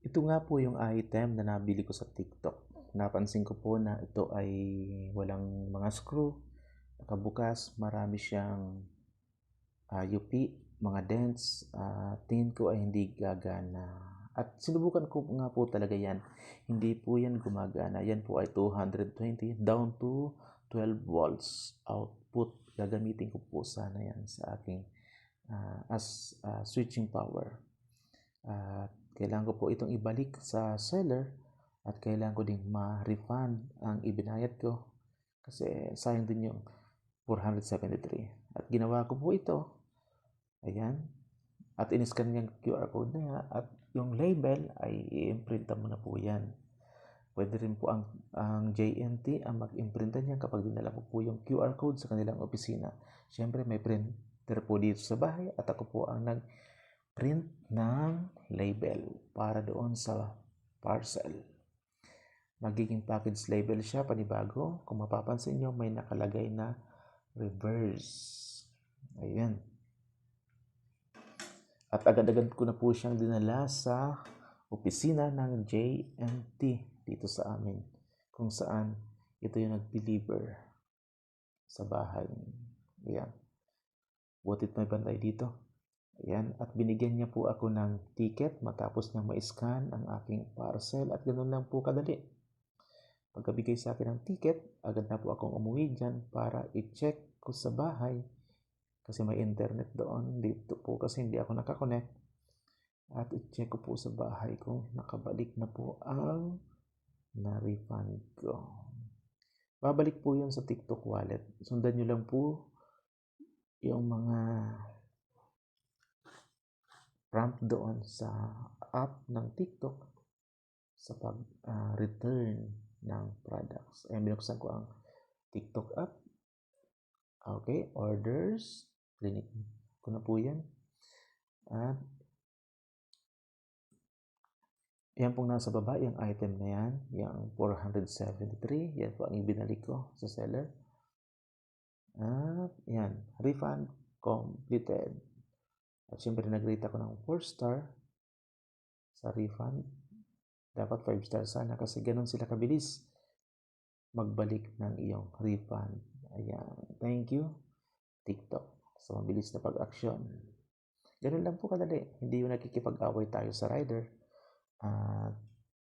Ito nga po yung item na nabili ko sa TikTok. Napansin ko po na ito ay walang mga screw. Nakabukas, marami siyang uh, UP, mga dents. Uh, tingin ko ay hindi gagana. At sinubukan ko nga po talaga yan. Hindi po yan gumagana. Yan po ay 220 down to 12 volts output. Gagamitin ko po sana yan sa aking uh, as uh, switching power. At uh, kailangan ko po itong ibalik sa seller at kailangan ko ding ma-refund ang ibinayad ko kasi sayang din yung 473. At ginawa ko po ito. Ayan. At iniscan niya QR code na yan. At yung label ay i-imprinta mo na po yan. Pwede rin po ang, ang JNT ang mag-imprinta niya kapag dinala ko po yung QR code sa kanilang opisina. Siyempre may printer po dito sa bahay at ako po ang nag print ng label para doon sa parcel. Magiging package label siya, panibago. Kung mapapansin nyo, may nakalagay na reverse. Ayan. At agad-agad ko na po siyang dinala sa opisina ng JNT dito sa amin. Kung saan ito yung nag-deliver sa bahay. Ayan. Butit may bantay dito. Ayan, at binigyan niya po ako ng ticket matapos niya ma-scan ang aking parcel at ganoon lang po kadali. Pagkabigay sa akin ng ticket, agad na po akong umuwi dyan para i-check ko sa bahay kasi may internet doon. Dito po kasi hindi ako nakakonect. At i-check ko po sa bahay kung nakabalik na po ang na-refund ko. Babalik po yun sa TikTok wallet. Sundan nyo lang po yung mga prompt doon sa app ng TikTok sa pag-return uh, ng products. Ayan, binuksan ko ang TikTok app. Okay, orders. Clinic ko na po yan. At yan pong nasa baba, yung item na yan, yung 473, yan po ang ibinalik ko sa seller. At yan, refund completed. At syempre nag-rate ako ng 4 star sa refund. Dapat 5 star sana kasi ganun sila kabilis magbalik ng iyong refund. Ayan. Thank you, TikTok, sa mabilis na pag-aksyon. Ganun lang po kadali. Hindi yung nakikipag-away tayo sa rider. At uh,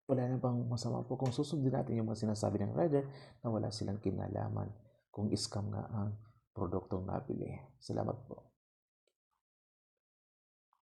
wala na bang masama po kung susundin natin yung mga sinasabi ng rider na wala silang kinalaman kung scam nga ang produktong nabili. Salamat po.